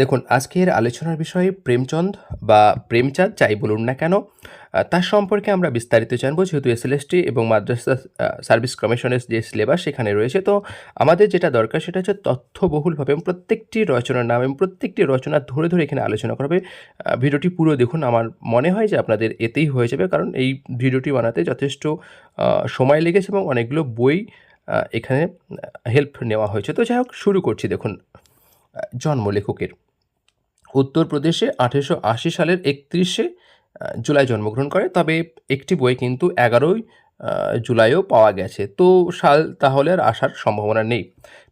দেখুন, আজকের আলোচনার বিষয়ে প্রেমচন্দ বা প্রেমচাঁদ যাই বলুন না কেন তার সম্পর্কে আমরা বিস্তারিত জানব। যেহেতু এসএলএসটি এবং মাদ্রাসা সার্ভিস কমিশনের যে সিলেবাস সেখানে রয়েছে, তো আমাদের যেটা দরকার সেটা হচ্ছে তথ্যবহুলভাবে এবং প্রত্যেকটি রচনার নাম এবং প্রত্যেকটি রচনা ধরে ধরে এখানে আলোচনা করা হবে। ভিডিওটি পুরো দেখুন। আমার মনে হয় যে আপনাদের এতেই হয়ে যাবে, কারণ এই ভিডিওটি বানাতে যথেষ্ট সময় লেগেছে এবং অনেকগুলো বই এখানে হেল্প নেওয়া হয়েছে। তো যাই হোক, শুরু করছি। দেখুন জন্ম লেখকের উত্তরপ্রদেশে আঠেরোশো আশি সালের একত্রিশে জুলাই জন্মগ্রহণ করে। তবে একটি বই কিন্তু এগারোই জুলাইও পাওয়া গেছে। তো সাল তাহলে আর আসার সম্ভাবনা নেই।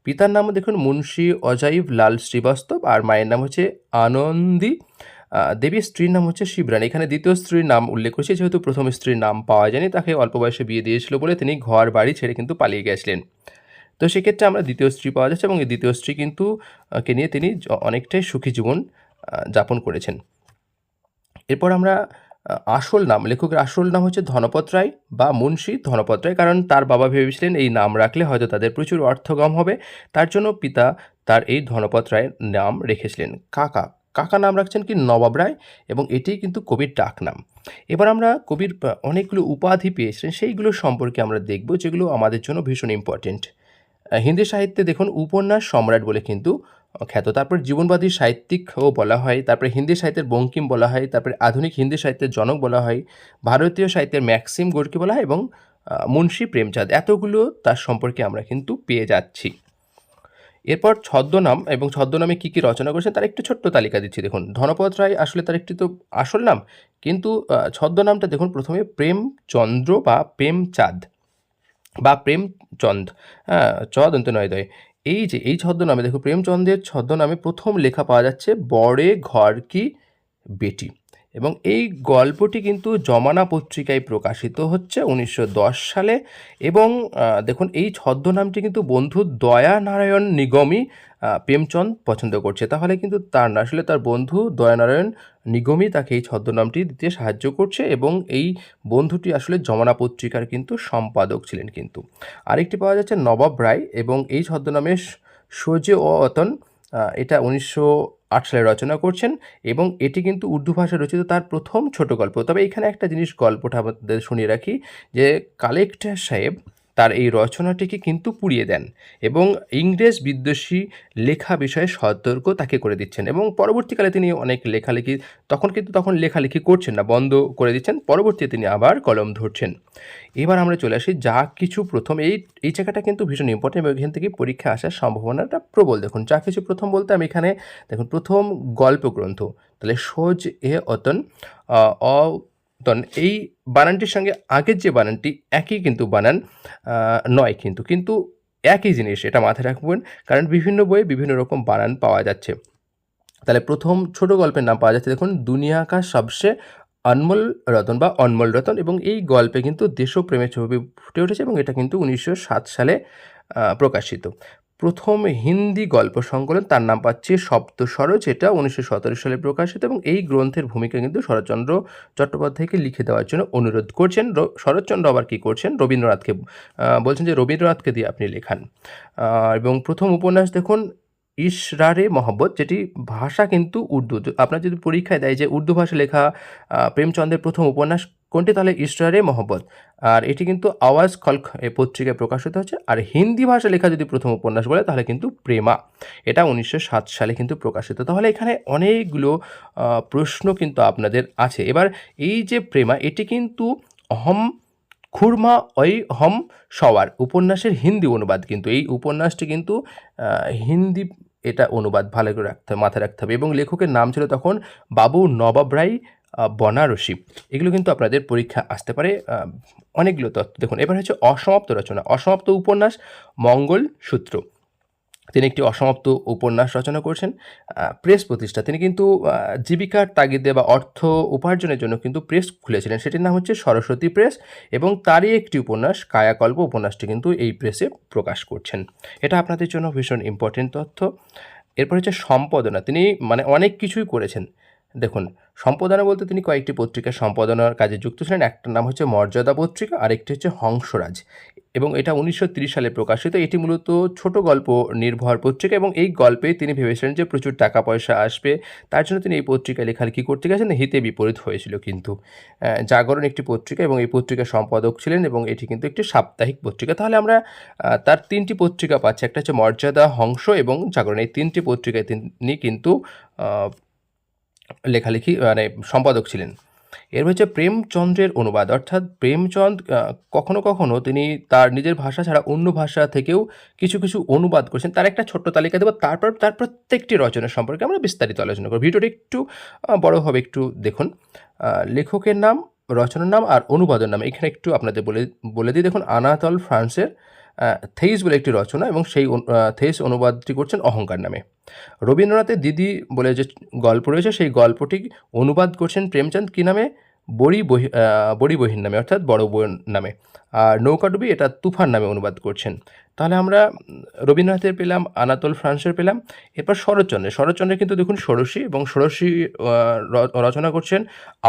পিতার নাম দেখুন মুন্সি অজাইব লাল শ্রীবাস্তব আর মায়ের নাম হচ্ছে আনন্দী দেবীর স্ত্রীর নাম হচ্ছে শিবরানী। এখানে দ্বিতীয় স্ত্রীর নাম উল্লেখ করেছে, যেহেতু প্রথম স্ত্রীর নাম পাওয়া যায়নি, তাকে অল্প বয়সে বিয়ে দিয়েছিল বলে তিনি ঘর বাড়ি ছেড়ে কিন্তু পালিয়ে গেছিলেন। তো সেক্ষেত্রে আমরা দ্বিতীয় স্ত্রী পাওয়া যাচ্ছে এবং এই দ্বিতীয় স্ত্রী কিন্তু কে নিয়ে তিনি অনেকটাই সুখী জীবন যাপন করেছেন। এরপর আমরা আসল নাম, লেখকের আসল নাম হচ্ছে ধনপত রায় বা মুন্সী ধনপত রায়, কারণ তার বাবা ভেবেছিলেন এই নাম রাখলে হয়তো তাদের প্রচুর অর্থগম হবে। তার জন্য পিতা তার এই ধনপত রায়ের নাম রেখেছিলেন কাকা। কাকা নাম রাখছেন কি নবাব রায় এবং এটিই কিন্তু কবির ডাক নাম। এবার আমরা কবির অনেকগুলো উপাধি পেয়েছিলেন সেইগুলো সম্পর্কে আমরা দেখব, যেগুলো আমাদের জন্য ভীষণ ইম্পর্টেন্ট হিন্দি সাহিত্যে দেখুন, উপন্যাস সম্রাট বলে কিন্তু খ্যাত। তারপর জীবনবাদী সাহিত্যিকও বলা হয়, তারপরে হিন্দি সাহিত্যের বঙ্কিম বলা হয়, তারপরে আধুনিক হিন্দি সাহিত্যের জনক বলা হয়, ভারতীয় সাহিত্যের ম্যাক্সিম গোর্কি বলা হয় এবং মুন্সী প্রেমচাঁদ। এতগুলো তার সম্পর্কে আমরা কিন্তু পেয়ে যাচ্ছি। এরপর ছদ্মনাম এবং ছদ্মনামে কী কী রচনা করেছেন তার একটু ছোট্ট তালিকা দিচ্ছি। দেখুন, ধনপদ রায় আসলে তার একটি তো আসল নাম, কিন্তু ছদ্মনামটা দেখুন প্রথমে প্রেমচন্দ্র বা প্রেমচাঁদ বা প্রেমচন্দ। হ্যাঁ চ দন্ত নয় দয়। এই যে, এই ছদ্মনামে দেখো প্রেমচন্দ্রের ছদ্মনামে প্রথম লেখা পাওয়া যাচ্ছে বড়ে ঘর কি বেটি। এবং এই গল্পটি কিন্তু জমানা পত্রিকায় প্রকাশিত হচ্ছে উনিশশো দশ সালে এবং দেখুন, এই ছদ্মনামটি কিন্তু বন্ধু দয়া নারায়ণ নিগমই প্রেমচন্দ পছন্দ করছে। তাহলে কিন্তু তার না, আসলে তার বন্ধু দয়ানারায়ণ নিগমই তাকে এই ছদ্মনামটি দিতে সাহায্য করছে এবং এই বন্ধুটি আসলে জমানা পত্রিকার কিন্তু সম্পাদক ছিলেন কিন্তু। আরেকটি পাওয়া যাচ্ছে নবাব রায় এবং এই ছদ্মনামে সোজে অতন এটা উনিশশো আট সালে রচনা করছেন এবং এটি কিন্তু উর্দু ভাষায় রচিত তার প্রথম ছোট গল্প। তবে এখানে একটা জিনিস গল্পটা আমাদের শুনিয়ে রাখি যে কালেক্টর সাহেব তার এই রচনাটিকে কিন্তু পুড়িয়ে দেন এবং ইংরেজ বিদ্বেষী লেখা বিষয়ে সতর্ক তাকে করে দিচ্ছেন এবং পরবর্তীকালে তিনি অনেক লেখালেখি তখন কিন্তু তখন লেখালেখি করছেন না বন্ধ করে দিচ্ছেন। পরবর্তীতে তিনি আবার কলম ধরছেন। এবার আমরা চলে আসি যা কিছু প্রথম এই এই জায়গাটা কিন্তু ভীষণ ইম্পর্টেন্ট এবং এখান থেকে পরীক্ষা আসার সম্ভাবনাটা প্রবল। দেখুন যা কিছু প্রথম বলতে আমি এখানে দেখুন প্রথম গল্প গ্রন্থ তাহলে সোজ এ অতন আহ, অতন এই বানানটির সঙ্গে আগের যে বানানটি, একই কিন্তু বানান নয় কিন্তু কিন্তু একই জিনিস এটা মাথায় রাখবেন, কারণ বিভিন্ন বইয়ে বিভিন্ন রকম বানান পাওয়া যাচ্ছে। তাহলে প্রথম ছোট গল্পের নাম পাওয়া যাচ্ছে, দেখুন, দুনিয়া কা সবচেয়ে অনমোল রতন বা অনমোল রতন, এবং এই গল্পে কিন্তু দেশপ্রেমের ছবি ফুটে উঠেছে, এবং এটা কিন্তু উনিশশো সাত সালে প্রকাশিত। প্রথম হিন্দি গল্প সংকলন, তার নাম পাচ্ছে সপ্ত সরোজ এটা উনিশশো সতেরো সালে প্রকাশিত এবং এই গ্রন্থের ভূমিকা কিন্তু শরৎচন্দ্র চট্টোপাধ্যায়কে লিখে দেওয়ার জন্য অনুরোধ করছেন। শরৎচন্দ্র আবার কী করছেন? রবীন্দ্রনাথকে বলছেন যে রবীন্দ্রনাথকে দিয়ে আপনি লেখান। এবং প্রথম উপন্যাস দেখুন, ইশরারে মহব্বত, যেটি ভাষা কিন্তু উর্দু। আপনার যদি পরীক্ষায় দেয় যে উর্দু ভাষা লেখা প্রেমচন্দ্রের প্রথম উপন্যাস কোনটি? তাহলে ইশরারে মহব্বত। আর এটি কিন্তু আওয়াজ খলক পত্রিকায় প্রকাশিত হচ্ছে আর হিন্দি ভাষা লেখা যদি প্রথম উপন্যাস বলে, তাহলে কিন্তু প্রেমা। এটা উনিশশো সাত সালে কিন্তু প্রকাশিত। তাহলে এখানে অনেকগুলো প্রশ্ন কিন্তু আপনাদের আছে। এবার এই যে প্রেমা, এটি কিন্তু অহম খুরমা ওই হম সওয়ার, উপন্যাসের হিন্দি অনুবাদ কিন্তু। এই উপন্যাসটি কিন্তু হিন্দি এটা অনুবাদ ভালো করে রাখতে, মাথায় রাখতে হবে। এবং লেখকের নাম ছিল তখন বাবু নবাব রায় বনারসি। এগুলো কিন্তু আপনাদের পরীক্ষা আসতে পারে অনেকগুলো তথ্য। দেখুন, এবার হচ্ছে অসমাপ্ত রচনা। অসমাপ্ত উপন্যাস, মঙ্গল সূত্র। তিনি একটি অসমাপ্ত উপন্যাস রচনা করেছেন। প্রেস প্রতিষ্ঠা। তিনি কিন্তু জীবিকার তাগিদে বা অর্থ উপার্জনের জন্য কিন্তু প্রেস খুলেছিলেন। সেটির নাম হচ্ছে সরস্বতী প্রেস এবং তারই একটি উপন্যাস, কায়াকল্প উপন্যাসটি কিন্তু এই প্রেসে প্রকাশ করছেন। এটা আপনাদের জন্য ভীষণ ইম্পর্টেন্ট তথ্য। এরপর হচ্ছে সম্পাদনা। তিনি মানে অনেক কিছুই করেছেন। দেখুন, সম্পাদনা বলতে তিনি কয়েকটি পত্রিকার সম্পাদনার কাজে যুক্ত ছিলেন। একটার নাম হচ্ছে মর্যাদা পত্রিকা, আরেকটি হচ্ছে হংসরাজ। এবং এটা উনিশশো সালে প্রকাশিত। এটি মূলত ছোট গল্প নির্ভর পত্রিকা এবং এই গল্পে তিনি ভেবেছিলেন যে প্রচুর টাকা পয়সা আসবে। তার জন্য তিনি এই পত্রিকায় লেখালেখি করতে গেছেন। হিতে বিপরীত হয়েছিল কিন্তু। জাগরণ একটি পত্রিকা এবং এই পত্রিকার সম্পাদক ছিলেন এবং এটি কিন্তু একটি সাপ্তাহিক পত্রিকা। তাহলে আমরা তার তিনটি পত্রিকা পাচ্ছি। একটা হচ্ছে মর্যাদা, হংস এবং জাগরণ। এই তিনটি পত্রিকায় তিনি কিন্তু লেখালেখি মানে সম্পাদক ছিলেন। এর হচ্ছে প্রেমচন্দ্রের অনুবাদ। অর্থাৎ প্রেমচন্দ কখনো কখনো তিনি তার নিজের ভাষা ছাড়া অন্য ভাষা থেকেও কিছু কিছু অনুবাদ করেছেন। তার একটা ছোট্ট তালিকা দেবো। তারপর তার প্রত্যেকটি রচনা সম্পর্কে আমরা বিস্তারিত আলোচনা করব। ভিডিওটা একটু বড় হবে, একটু দেখুন। লেখকের নাম, রচনার নাম আর অনুবাদের নাম। এখানে একটু আপনাদের বলে বলে দিই। দেখুন, আনাতল ফ্রান্সের থেইস বলে একটি রচনা এবং সেই থেইস অনুবাদটি করছেন অহংকার নামে। রবীন্দ্রনাথের দিদি বলে যে গল্প রয়েছে, সেই গল্পটি অনুবাদ করছেন প্রেমচাঁদ, কী নামে? বড়ি বহি বড়ি বহির নামে, অর্থাৎ বড় বোন নামে। আর নৌকাডুবি এটা তুফান নামে অনুবাদ করছেন। তাহলে আমরা রবীন্দ্রনাথের পেলাম, আনাতোল ফ্রান্সের পেলাম, এরপর শরৎচন্দ্রের শরৎচন্দ্রের কিন্তু দেখুন ষোড়শী এবং ষোড়শী রচনা করছেন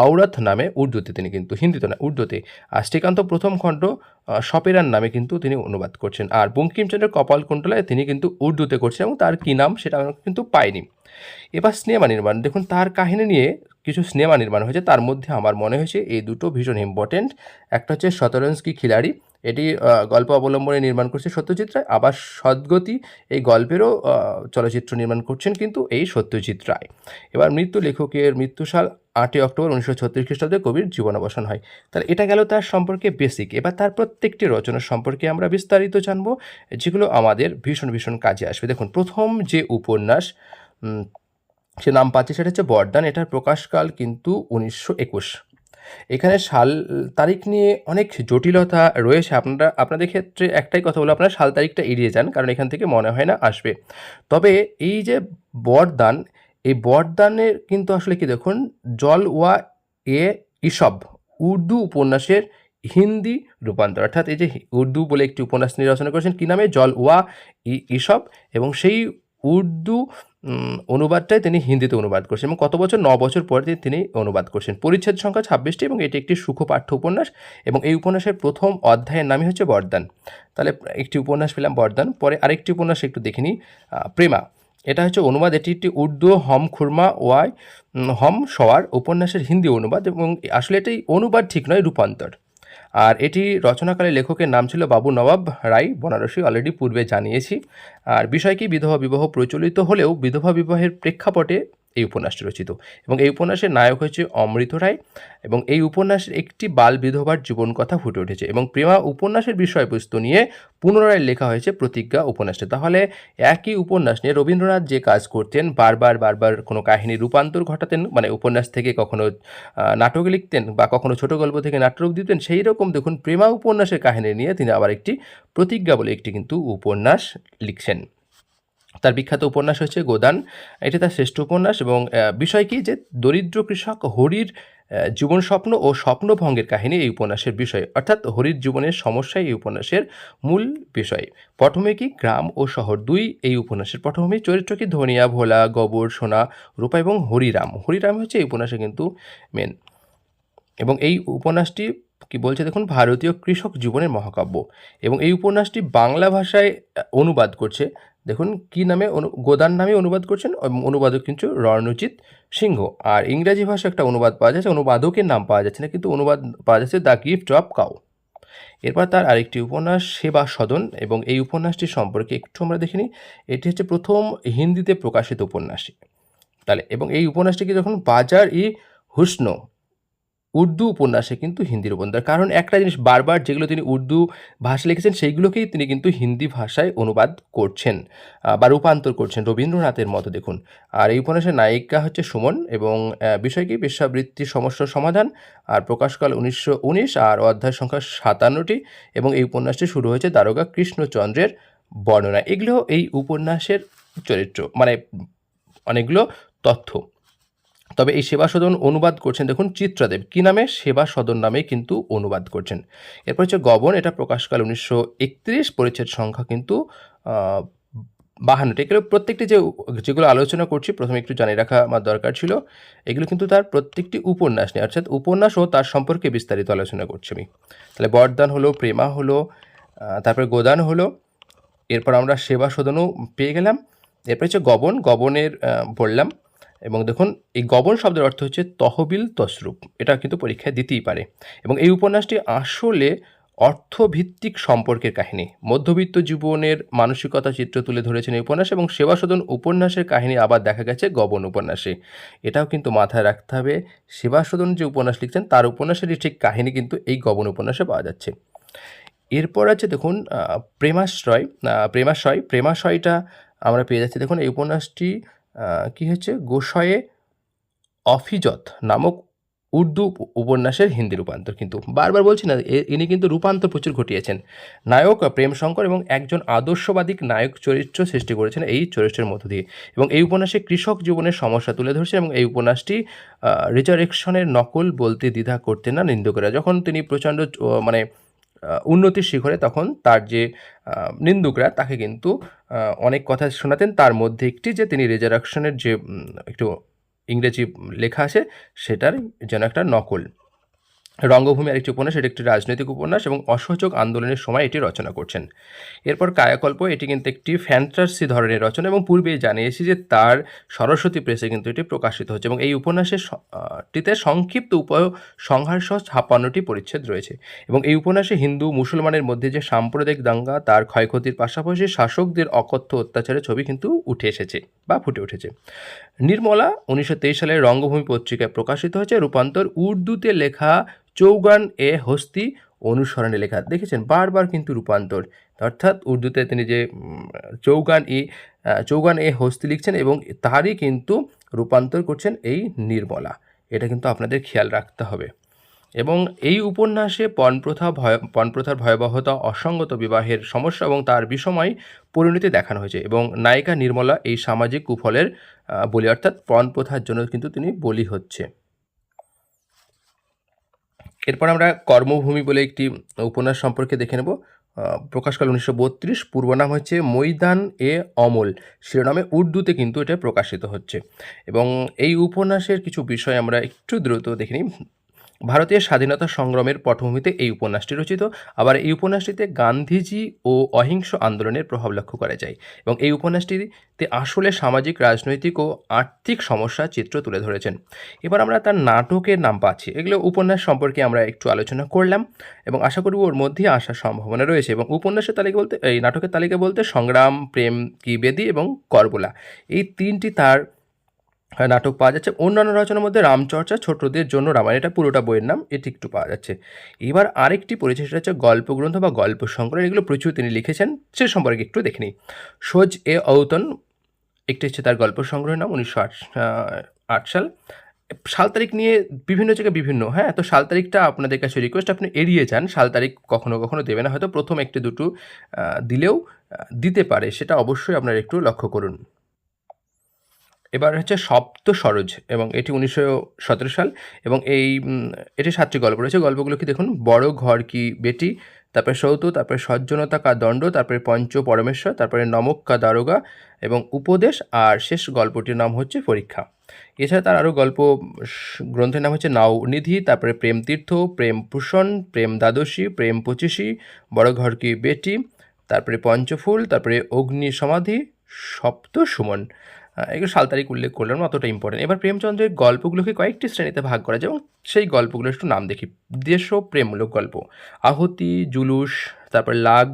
আওরাত নামে উর্দুতে তিনি কিন্তু, হিন্দিতে না, উর্দুতে। আর শ্রীকান্ত প্রথম খণ্ড সপেরান নামে কিন্তু তিনি অনুবাদ করছেন। আর বঙ্কিমচন্দ্রের কপালকুণ্ডলায় তিনি কিন্তু উর্দুতে করছেন এবং তার কী নাম সেটা আমরা কিন্তু পাইনি। এবার সিনেমা নির্মাণ। দেখুন তার কাহিনী নিয়ে কিছু সিনেমা নির্মাণ হয়েছে। তার মধ্যে আমার মনে হয়েছে এই দুটো ভীষণ ইম্পর্টেন্ট একটা হচ্ছে শতরঞ্জকি খিলাড়ি। এটি গল্প অবলম্বনে নির্মাণ করছে সত্যজিৎ রায়। আবার সদ্গতি এই গল্পেরও চলচ্চিত্র নির্মাণ করছেন কিন্তু এই সত্যজিৎ রায়। এবার মৃত্যু লেখকের মৃত্যুসাল আটই অক্টোবর উনিশশো ছত্রিশ খ্রিস্টাব্দে কবির জীবনাবসান হয়। তাহলে এটা গেল তার সম্পর্কে বেসিক এবার তার প্রত্যেকটি রচনা সম্পর্কে আমরা বিস্তারিত জানব, যেগুলো আমাদের ভীষণ ভীষণ কাজে আসবে। দেখুন, প্রথম যে উপন্যাস সে নাম পাচ্ছে সেটা হচ্ছে বরদান, এটার প্রকাশকাল কিন্তু উনিশশো একুশ। এখানে সাল তারিখ নিয়ে অনেক জটিলতা রয়েছে। আপনারা, আপনাদের ক্ষেত্রে একটাই কথা বলো আপনারা সাল তারিখটা এড়িয়ে যান, কারণ এখান থেকে মনে হয় না আসবে। তবে এই যে বরদান, এই বরদানের কিন্তু আসলে কি দেখুন জল ওয়া এ ইসব, উর্দু উপন্যাসের হিন্দি রূপান্তর। অর্থাৎ এই যে উর্দু বলে একটি উপন্যাস তিনি রচনা করেছেন, কী নামে? জল ওয়া ই ইসব এবং সেই উর্দু অনুবাদটাই তিনি হিন্দিতে অনুবাদ করছেন এবং কত বছর, ন বছর পরে তিনি- অনুবাদ করছেন। পরিচ্ছেদ সংখ্যা ছাব্বিশটি এবং এটি একটি সুখপাঠ্য উপন্যাস এবং এই উপন্যাসের প্রথম অধ্যায়ের নামই হচ্ছে বরদান। তাহলে একটি উপন্যাস পেলাম বরদান, পরে আরেকটি উপন্যাস একটু দেখিনি প্রেমা, এটা হচ্ছে অনুবাদ, এটি একটি উর্দু হম খুরমা ওয়াই হম সওয়ার উপন্যাসের হিন্দি অনুবাদ এবং আসলে এটাই অনুবাদ ঠিক নয়, রূপান্তর। আর এটি রচনাকালে লেখকের নাম ছিল বাবু নবাব রায়, বনারসি অলরেডি পূর্বে জানিয়েছি। আর বিষয়টি বিধবা বিবাহ প্রচলিত হলেও বিধবা বিবাহের প্রেক্ষাপটে এই উপন্যাসটি রচিত। এবং এই উপন্যাসের নায়ক হয়েছে অমৃত রায় এবং এই উপন্যাসের একটি বাল বিধবার জীবন কথা ফুটে উঠেছে এবং প্রেমা উপন্যাসের বিষয়বস্তু নিয়ে পুনরায় লেখা হয়েছে প্রতিজ্ঞা উপন্যাসটি। তাহলে একই উপন্যাস নিয়ে রবীন্দ্রনাথ যে কাজ করতেন, বারবার বারবার কোনো কাহিনী রূপান্তর ঘটাতেন মানে উপন্যাস থেকে কখনো নাটক লিখতেন বা কখনো ছোট গল্প থেকে নাটক দিতেন, সেই রকম দেখুন প্রেমা উপন্যাসের কাহিনী নিয়ে তিনি আবার একটি প্রতিজ্ঞা বলে একটি কিন্তু উপন্যাস লিখছেন। তার বিখ্যাত উপন্যাস হচ্ছে গোদান। এটি তার শ্রেষ্ঠ উপন্যাস এবং বিষয় কি যে দরিদ্র কৃষক হরির জীবন স্বপ্ন ও স্বপ্নভঙ্গের কাহিনী এই উপন্যাসের বিষয়। অর্থাৎ হরির জীবনের সমস্যাই এই উপন্যাসের মূল বিষয়। পটভূমি কি গ্রাম ও শহর দুই? এই উপন্যাসের পটভূমি চরিত্র কি? ধনিয়া, ভোলা, গবর, সোনা, রূপা এবং হরিরাম। হরিরাম হচ্ছে এই উপন্যাসে কিন্তু মেন এবং এই উপন্যাসটি কি বলছে দেখুন? ভারতীয় কৃষক জীবনের মহাকাব্য। এবং এই উপন্যাসটি বাংলা ভাষায় অনুবাদ করছে দেখুন, কি নামে গোদান নামে অনুবাদ করছেন? অনুবাদক কিন্তু রণজিৎ সিংহ। আর ইংরাজি ভাষা একটা অনুবাদ পাওয়া যাচ্ছে, অনুবাদকের নাম পাওয়া যাচ্ছে না, কিন্তু অনুবাদ পাওয়া যাচ্ছে দ্য গিফট অফ কাউ। এরপর তার আরেকটি উপন্যাস, সেবা সদন, এবং এই উপন্যাসটি সম্পর্কে একটু আমরা দেখে নিই। এটি হচ্ছে প্রথম হিন্দিতে প্রকাশিত উপন্যাস তাহলে, এবং এই উপন্যাসটিকে যখন বাজার ই হুসন উর্দু উপন্যাসে কিন্তু হিন্দি রূপান্তর কারণ একটা জিনিস বারবার যেগুলো তিনি উর্দু ভাষা লিখেছেন সেইগুলোকেই তিনি কিন্তু হিন্দি ভাষায় অনুবাদ করছেন বা রূপান্তর করছেন। রবীন্দ্রনাথের মতো দেখুন। আর এই উপন্যাসের নায়িকা হচ্ছে সুমন এবং আহ, বিষয় কি? বেশ্যাবৃত্তি সমস্যার সমাধান। আর প্রকাশকাল উনিশশো উনিশ আর অধ্যায় সংখ্যা সাতান্নটি এবং এই উপন্যাসটি শুরু হয়েছে দারোগা কৃষ্ণচন্দ্রের বর্ণনা এগুলো এই উপন্যাসের চরিত্র মানে অনেকগুলো তথ্য। তবে এই সেবা সদন অনুবাদ করছেন, দেখুন, চিত্রাদেব। কি নামে? সেবা সদন নামে কিন্তু অনুবাদ করছেন। এরপর হচ্ছে গবন এটা প্রকাশকাল উনিশশো একত্রিশ, পরিচ্ছেদ সংখ্যা কিন্তু বাহান্নটি এগুলো প্রত্যেকটি যে যেগুলো আলোচনা করছি, প্রথমে একটু জানিয়ে রাখা আমার দরকার ছিল, এগুলো কিন্তু তার প্রত্যেকটি উপন্যাস নিয়ে, অর্থাৎ উপন্যাস ও তার সম্পর্কে বিস্তারিত আলোচনা করছি আমি। তাহলে বরদান হলো, প্রেমা হলো তারপরে গোদান হলো, এরপর আমরা সেবা সদনও পেয়ে গেলাম। এরপর হচ্ছে গবন গবনের বললাম এবং দেখুন, এই গবন শব্দের অর্থ হচ্ছে তহবিল তসরূপ এটা কিন্তু পরীক্ষায় দিতেই পারে। এবং এই উপন্যাসটি আসলে অর্থভিত্তিক সম্পর্কের কাহিনী। মধ্যবিত্ত জীবনের মানসিকতা চিত্র তুলে ধরেছেন এই উপন্যাস এবং সেবা সদন উপন্যাসের কাহিনী আবার দেখা গেছে গবন উপন্যাসে। এটাও কিন্তু মাথায় রাখতে হবে সেবা সদন যে উপন্যাস লিখছেন, তার উপন্যাসেরই ঠিক কাহিনী কিন্তু এই গবন উপন্যাসে পাওয়া যাচ্ছে। এরপর আছে দেখুন প্রেমাশ্রয়। প্রেমাশয় প্রেমাশয়টা আমরা পেয়ে যাচ্ছি। দেখুন, এই উপন্যাসটি কি হচ্ছে গোসয়ে অফিজত নামক উর্দু উপ- উপন্যাসের হিন্দি রূপান্তর। কিন্তু বারবার বলছি না ইনি কিন্তু রূপান্তর প্রচুর ঘটিয়েছেন। নায়ক প্রেম শঙ্কর এবং একজন আদর্শবাদী নায়ক চরিত্র সৃষ্টি করেছেন এই চরিত্রের মধ্য দিয়ে। এবং এই উপন্যাসে কৃষক জীবনের সমস্যা তুলে ধরেছেন এবং এই উপন্যাসটি রিজারেকশনের নকল বলতে দ্বিধা করতেন না নিন্দুকেরা। যখন তিনি প্রচণ্ড মানে উন্নতির শিখরে তখন তার যে নিন্দুকরা, তাকে কিন্তু অনেক কথা শোনাতেন। তার মধ্যে একটি যে, তিনি রেজারাকশনের যে একটু ইংরেজি লেখা আছে, সেটার যেন একটা নকল। রঙ্গভূমি আরেকটি উপন্যাস, এটি একটি রাজনৈতিক উপন্যাস এবং অসহযোগ আন্দোলনের সময় এটি রচনা করছেন। এরপর কায়াকল্প, এটি কিন্তু একটি ফ্যান্টাসি ধরনের রচনা এবং পূর্বেই জানিয়েছি যে তার সরস্বতী প্রেসে কিন্তু এটি প্রকাশিত হচ্ছে এবং এই উপন্যাসের টিতে সংক্ষিপ্ত উপায় সংঘর্ষ ছাপ্পান্নটি পরিচ্ছেদ রয়েছে এবং এই উপন্যাসে হিন্দু মুসলমানের মধ্যে যে সাম্প্রদায়িক দাঙ্গা, তার ক্ষয়ক্ষতির পাশাপাশি শাসকদের অকথ্য অত্যাচারের ছবি কিন্তু উঠে এসেছে বা ফুটে উঠেছে। নির্মলা উনিশশো তেইশ সালে রঙ্গভূমি পত্রিকায় প্রকাশিত হয়েছে। রূপান্তর উর্দুতে লেখা চৌগান এ হস্তি অনুসরণে লেখা। দেখেছেন? বারবার কিন্তু রূপান্তর। অর্থাৎ উর্দুতে তিনি যে চৌগান ই চৌগান এ হস্তি লিখছেন এবং তারই কিন্তু রূপান্তর করছেন এই নির্মলা। এটা কিন্তু আপনাদের খেয়াল রাখতে হবে। এবং এই উপন্যাসে পণপ্রথা ভয়, পণপ্রথার ভয়াবহতা, অসঙ্গত বিবাহের সমস্যা এবং তার বিষময় পরিণতি দেখানো হয়েছে এবং নায়িকা নির্মলা এই সামাজিক কুফলের বলি, অর্থাৎ পণপ্রথার জন্য কিন্তু তিনি বলি হচ্ছে। এরপর আমরা কর্মভূমি বলে একটি উপন্যাস সম্পর্কে দেখে নেব। প্রকাশকাল উনিশশো বত্রিশ, পূর্ব নাম হচ্ছে মৈদান এ অমল। শিরোনামে উর্দুতে কিন্তু এটা প্রকাশিত হচ্ছে। এবং এই উপন্যাসের কিছু বিষয় আমরা একটু দ্রুত দেখে নিই। ভারতীয় স্বাধীনতা সংগ্রামের পটভূমিতে এই উপন্যাসটি রচিত। আবার এই উপন্যাসটিতে গান্ধীজি ও অহিংস আন্দোলনের প্রভাব লক্ষ্য করা যায় এবং এই উপন্যাসটিতে আসলে সামাজিক, রাজনৈতিক ও আর্থিক সমস্যা চিত্র তুলে ধরেছেন। এবার আমরা তার নাটকের নাম পাচ্ছি। এগুলো উপন্যাস সম্পর্কে আমরা একটু আলোচনা করলাম এবং আশা করব ওর মধ্যেই আসার সম্ভাবনা রয়েছে এবং উপন্যাসের তালিকা বলতে, এই নাটকের তালিকা বলতে সংগ্রাম, প্রেম, কি বেদি এবং করবলা। এই তিনটি তার নাটক পাওয়া যাচ্ছে। অন্যান্য রচনার মধ্যে রামচর্চা, ছোটদের জন্য রামায়ণ, এটা পুরোটা বইয়ের নাম, এটি একটু পাওয়া যাচ্ছে। এবার আরেকটি পরিচয়, সেটা হচ্ছে গল্প গ্রন্থ বা গল্প সংকলন, এগুলো প্রচুর তিনি লিখেছেন, সে সম্পর্কে একটু দেখে নিই। সোজ এ ঔতন, একটি হচ্ছে তার গল্প সংগ্রহের নাম, উনিশশো আট আট সাল। সাল তারিখ নিয়ে বিভিন্ন জায়গায় বিভিন্ন হ্যাঁ তো সাল তারিখটা আপনাদের কাছে রিকোয়েস্ট আপনি এড়িয়ে যান, সাল তারিখ কখনো কখনো দেবে না, হয়তো প্রথম একটি দুটো দিলেও দিতে পারে, সেটা অবশ্যই আপনারা একটু লক্ষ্য করুন। এবার হচ্ছে সপ্ত সরোজ এবং এটি উনিশশো সতেরো সাল এবং এই এটি সাতটি গল্প রয়েছে। গল্পগুলো কি দেখুন? বড় ঘর কি বেটি, তারপরে সৌত, তারপরে সজ্জনতা কা দণ্ড, তারপরে পঞ্চ পরমেশ্বর, তারপরে নমক কা দারোগা এবং উপদেশ আর শেষ গল্পটির নাম হচ্ছে পরীক্ষা। এছাড়া তার আরও গল্প গ্রন্থের নাম হচ্ছে নাও নিধি, তারপরে প্রেম তীর্থ, প্রেম ভূষণ প্রেম দ্বাদশী, প্রেম পঁচিশি, বড় ঘর কি বেটি, তারপরে পঞ্চফুল, তারপরে অগ্নি সমাধি, সপ্ত সুমন। এগুলো সাল তারিখ উল্লেখ করলাম অতটা ইম্পর্টেন্ট এবার প্রেমচন্দ্রের গল্পগুলোকে কয়েকটি শ্রেণীতে ভাগ করা যায়, এবং সেই গল্পগুলো একটু নাম দেখি। দেশ প্রেমমূলক গল্প। আহুতি, জুলুস, তারপর লাগ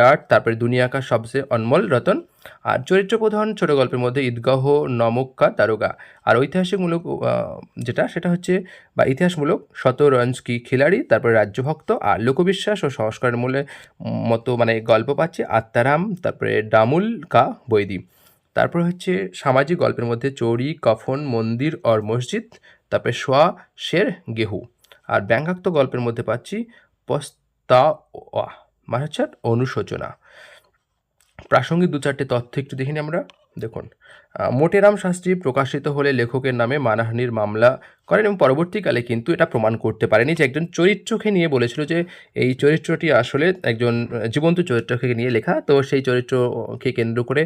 ডাট, তারপরে দুনিয়া কা সবসে অনমল রতন, আর চরিত্র প্রধান ছোট গল্পের মধ্যে ঈদগাহ, নমক্কা দারোগা আর ঐতিহাসিকমূলক যেটা, সেটা হচ্ছে, বা ইতিহাসমূলক শতরঞ্জ কি খিলাড়ি, তারপরে রাজ্যভক্ত, আর লোকবিশ্বাস ও সংস্কারের মূলে মতো মানে গল্প পাচ্ছে আত্মারাম, তারপরে ডামুল কা বৈদি। তারপর হচ্ছে সামাজিক গল্পের মধ্যে চৌরি, কফন, মন্দির, অর মসজিদ, তারপরে সোয়া শের, গেহু। আর ব্যঙ্গাত্মক গল্পের মধ্যে পাচ্ছি পস্তা মানে হচ্ছে অনুশোচনা। প্রাসঙ্গিক দু চারটে তথ্য একটু দেখিনি আমরা। দেখুন মোটেরাম শাস্ত্রী প্রকাশিত হলে লেখকের নামে মানহানির মামলা করেন এবং পরবর্তীকালে কিন্তু এটা প্রমাণ করতে পারেনি যে একজন চরিত্রকে নিয়ে বলেছিল যে এই চরিত্রটি আসলে একজন জীবন্ত চরিত্রকে নিয়ে লেখা। তো সেই চরিত্রকে কেন্দ্র করে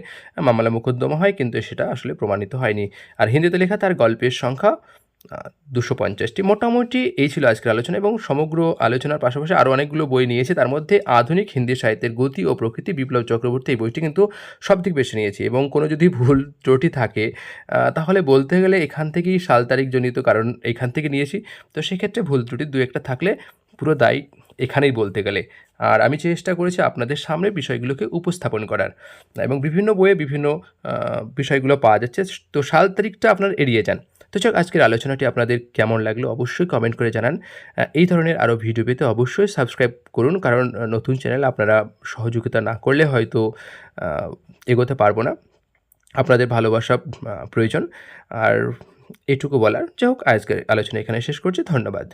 মামলা মোকদ্দমা হয়, কিন্তু সেটা আসলে প্রমাণিত হয়নি। আর হিন্দিতে লেখা, তার গল্পের সংখ্যা দুশো পঞ্চাশটি। মোটামুটি এই ছিল আজকের আলোচনা এবং সমগ্র আলোচনার পাশাপাশি আরও অনেকগুলো বই নিয়েছি। তার মধ্যে আধুনিক হিন্দি সাহিত্যের গতি ও প্রকৃতি বিপ্লব চক্রবর্তী এই বইটি কিন্তু সব দিক বেশি নিয়েছি এবং কোনো যদি ভুল ত্রুটি থাকে তাহলে বলতে গেলে এখান থেকেই সাল তারিখ জনিত কারণ এখান থেকে নিয়েছি। তো সেক্ষেত্রে ভুল ত্রুটি দু একটা থাকলে পুরো দায় এখানেই বলতে গেলে। আর আমি চেষ্টা করেছি আপনাদের সামনে বিষয়গুলোকে উপস্থাপন করার। এবং বিভিন্ন বইয়ে বিভিন্ন বিষয়গুলো পাওয়া যাচ্ছে। তো সাল তারিখটা আপনার এড়িয়ে যান। তো চল আজকের আলোচনাটি আপনাদের কেমন লাগল অবশ্যই কমেন্ট করে জানান। এই ধরনের আরও ভিডিও পেতে অবশ্যই সাবস্ক্রাইব করুন। কারণ নতুন চ্যানেল আপনারা সহযোগিতা না করলে হয়তো এগোতে পারব না। আপনাদের ভালোবাসা প্রয়োজন। আর এটুকু বলার। যাই হোক, আজকের আলোচনা এখানে শেষ করছি। ধন্যবাদ।